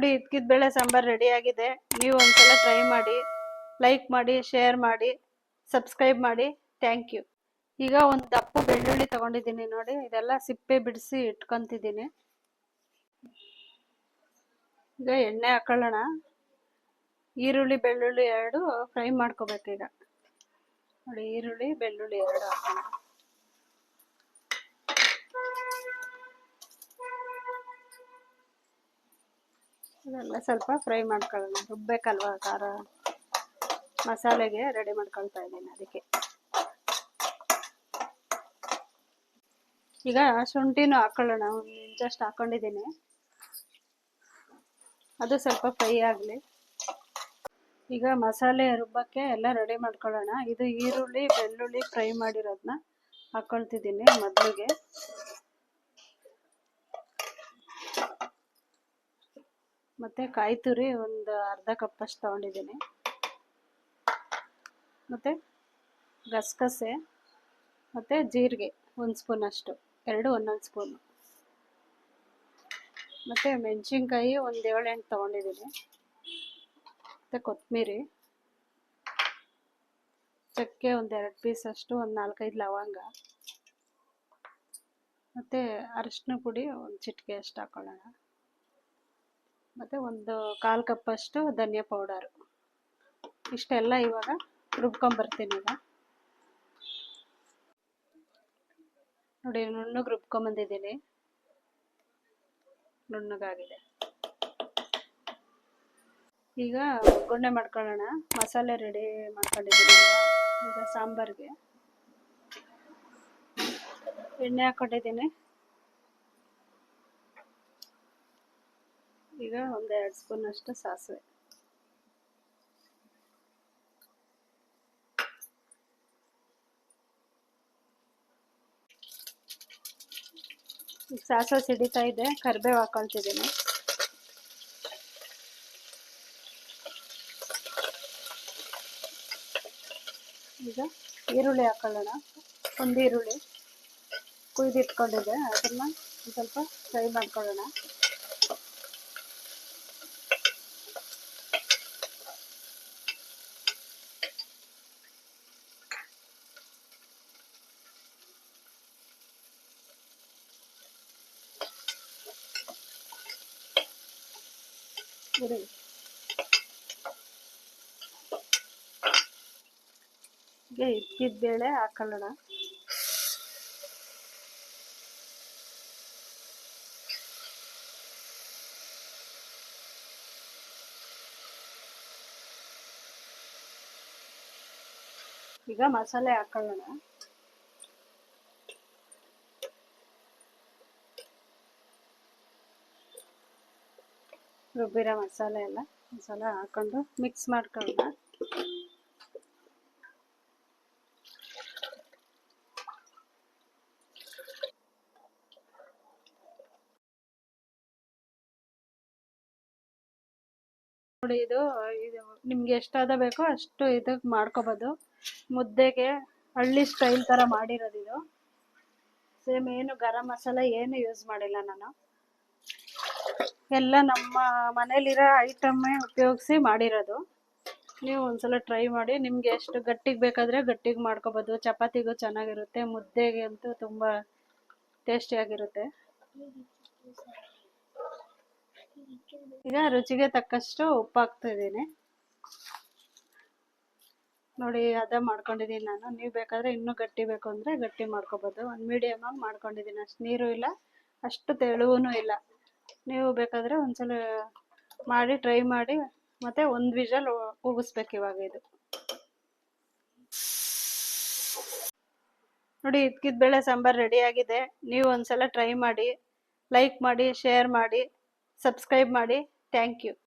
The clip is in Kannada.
ನೋಡಿ ಇದ್ಕಿದ ಬೇಳೆ ಸಾಂಬಾರ್ ರೆಡಿ ಆಗಿದೆ. ನೀವು ಒಂದ್ಸಲ ಟ್ರೈ ಮಾಡಿ ಲೈಕ್ ಮಾಡಿ ಶೇರ್ ಮಾಡಿ ಸಬ್ಸ್ಕ್ರೈಬ್ ಮಾಡಿ. ಥ್ಯಾಂಕ್ ಯು ಈಗ ಒಂದು ದಪ್ಪ ಬೆಳ್ಳುಳ್ಳಿ ತಗೊಂಡಿದ್ದೀನಿ ನೋಡಿ. ಇದೆಲ್ಲ ಸಿಪ್ಪೆ ಬಿಡಿಸಿ ಇಟ್ಕೊಂತಿದ್ದೀನಿ. ಈಗ ಎಣ್ಣೆ ಹಾಕೊಳ್ಳೋಣ. ಈರುಳ್ಳಿ, ಬೆಳ್ಳುಳ್ಳಿ ಎರಡು ಫ್ರೈ ಮಾಡ್ಕೋಬೇಕು ಈಗ. ನೋಡಿ, ಈರುಳ್ಳಿ, ಬೆಳ್ಳುಳ್ಳಿ ಎರಡು ಹಾಕೋಣ. ಇದೆಲ್ಲ ಸ್ವಲ್ಪ ಫ್ರೈ ಮಾಡ್ಕೊಳ್ಳೋಣ. ರುಬ್ಬೇಕಲ್ವ ಖಾರ? ಮಸಾಲೆಗೆ ರೆಡಿ ಮಾಡ್ಕೊಳ್ತಾ ಇದ್ದೀನಿ ಅದಕ್ಕೆ. ಈಗ ಶುಂಠಿನೂ ಹಾಕೊಳ್ಳೋಣ. ಜಸ್ಟ್ ಹಾಕೊಂಡಿದ್ದೀನಿ. ಅದು ಸ್ವಲ್ಪ ಫ್ರೈ ಆಗಲಿ. ಈಗ ಮಸಾಲೆ ರುಬ್ಬಕ್ಕೆ ಎಲ್ಲ ರೆಡಿ ಮಾಡ್ಕೊಳ್ಳೋಣ. ಇದು ಈರುಳ್ಳಿ, ಬೆಳ್ಳುಳ್ಳಿ ಫ್ರೈ ಮಾಡಿರೋದನ್ನ ಹಾಕೊಳ್ತಿದ್ದೀನಿ ಮೊದಲಿಗೆ. ಮತ್ತು ಕಾಯಿ ತುರಿ ಒಂದು ಅರ್ಧ ಕಪ್ಪಷ್ಟು ತೊಗೊಂಡಿದ್ದೀನಿ. ಮತ್ತು ಗಸಗಸೆ, ಮತ್ತು ಜೀರಿಗೆ ಒಂದು ಸ್ಪೂನಷ್ಟು ಎರಡು ಒಂದೊಂದು ಸ್ಪೂನು ಮತ್ತು ಮೆಣಸಿನ್ಕಾಯಿ ಒಂದು ಏಳು ಎಂಟು ತೊಗೊಂಡಿದ್ದೀನಿ. ಮತ್ತು ಕೊತ್ತಂಬರಿ ಚಕ್ಕೆ ಒಂದು ಎರಡು ಪೀಸ್ ಅಷ್ಟು, ಒಂದು ನಾಲ್ಕೈದು ಲವಂಗ. ಮತ್ತು ಅರಿಶಿನ ಪುಡಿ ಒಂದು ಚಿಟಿಕೆ ಅಷ್ಟು ಹಾಕೊಳ್ಳೋಣ. ಮತ್ತು ಒಂದು ಕಾಲು ಕಪ್ಪಷ್ಟು ಧನಿಯಾ ಪೌಡರು. ಇಷ್ಟೆಲ್ಲ ಇವಾಗ ರುಬ್ಕೊಂಬರ್ತೀನಿ ಈಗ. ನೋಡಿ, ನುಣ್ಣಗೆ ರುಬ್ಕೊಂಬಂದಿದ್ದೀನಿ. ನುಣ್ಣಗಾಗಿದೆ. ಈಗ ಒಗ್ಗರಣೆ ಮಾಡ್ಕೊಳ್ಳೋಣ. ಮಸಾಲೆ ರೆಡಿ ಮಾಡ್ಕೊಂಡಿದ್ದೀನಿ ಈಗ. ಸಾಂಬಾರಿಗೆ. ಎಣ್ಣೆ ಹಾಕೊಂಡಿದ್ದೀನಿ ಈಗ ಒಂದು ಎರಡು ಸ್ಪೂನ್ ಅಷ್ಟು ಸಾಸಿವೆ. ಸಾಸಿವೆ ಸಿಡಿತಾ ಇದೆ, ಕರಿಬೇವು ಹಾಕೊಳ್ತಿದ್ದೀನಿ. ಈಗ ಈರುಳ್ಳಿ ಹಾಕೊಳ್ಳೋಣ. ಒಂದು ಈರುಳ್ಳಿ ಕುಯ್ದಿಟ್ಕೊಂಡಿದೆ ಅದನ್ನು ಸ್ವಲ್ಪ ಫ್ರೈ ಮಾಡ್ಕೊಳ್ಳೋಣ. ಈಗ ಇಕ್ಕಿದ ಬೇಳೆ ಹಾಕೊಳ್ಳೋಣ. ಈಗ ಮಸಾಲೆ ಹಾಕೊಳ್ಳೋಣ. ರುಬ್ಬಿರೋ ಮಸಾಲೆ ಎಲ್ಲ ಮಸಾಲೆ ಹಾಕೊಂಡು ಮಿಕ್ಸ್ ಮಾಡ್ಕೊಳ್ಳೋಣ. ನೋಡಿ ಇದು ಇದು ನಿಮ್ಗೆ ಎಷ್ಟಾದ ಬೇಕೋ ಅಷ್ಟು ಇದಕ್ಕೆ ಮಾಡ್ಕೋಬೋದು. ಮುದ್ದೆಗೆ ಹಳ್ಳಿ ಸ್ಟೈಲ್ ಥರ ಮಾಡಿರೋದು ಇದು. ಸೇಮ್ ಏನು ಗರಂ ಮಸಾಲೆ ಏನು ಯೂಸ್ ಮಾಡಿಲ್ಲ ನಾನು. ಎಲ್ಲ ನಮ್ಮ ಮನೇಲಿರೋ ಐಟಮ್ಮೇ ಉಪಯೋಗಿಸಿ ಮಾಡಿರೋದು. ನೀವು ಒಂದ್ಸಲ ಟ್ರೈ ಮಾಡಿ. ನಿಮಗೆ ಎಷ್ಟು ಗಟ್ಟಿಗೆ ಬೇಕಾದರೆ ಗಟ್ಟಿಗೆ ಮಾಡ್ಕೋಬೋದು. ಚಪಾತಿಗೂ ಚೆನ್ನಾಗಿರುತ್ತೆ. ಮುದ್ದೆಗೆ ಅಂತೂ ತುಂಬ ಟೇಸ್ಟಿಯಾಗಿರುತ್ತೆ. ಈಗ ರುಚಿಗೆ ತಕ್ಕಷ್ಟು ಉಪ್ಪು ಹಾಕ್ತಾ ಇದ್ದೀನಿ. ನೋಡಿ, ಅದೇ ಮಾಡ್ಕೊಂಡಿದ್ದೀನಿ ನಾನು. ನೀವು ಬೇಕಾದರೆ ಇನ್ನೂ ಗಟ್ಟಿ ಬೇಕು ಅಂದರೆ ಗಟ್ಟಿ ಮಾಡ್ಕೋಬೋದು. ಒಂದು ಮೀಡಿಯಮ್ ಆಗಿ ಮಾಡ್ಕೊಂಡಿದ್ದೀನಿ. ಅಷ್ಟು ನೀರು ಇಲ್ಲ. ಅಷ್ಟು ತೆಳುವೂ ಇಲ್ಲ. ನೀವು ಬೇಕಾದರೆ ಒಂದ್ಸಲ ಮಾಡಿ ಟ್ರೈ ಮಾಡಿ, ಮತ್ತೆ ಒಂದು ವಿಷಲ್ ಕೂಗಿಸ್ಬೇಕು ಇವಾಗ ಇದು. ನೋಡಿ, ಇದ್ಕಿದ ಬೇಳೆ ಸಾಂಬಾರು ರೆಡಿ ಆಗಿದೆ. ನೀವು ಒಂದ್ಸಲ ಟ್ರೈ ಮಾಡಿ ಲೈಕ್ ಮಾಡಿ ಶೇರ್ ಮಾಡಿ ಸಬ್ಸ್ಕ್ರೈಬ್ ಮಾಡಿ. Thank you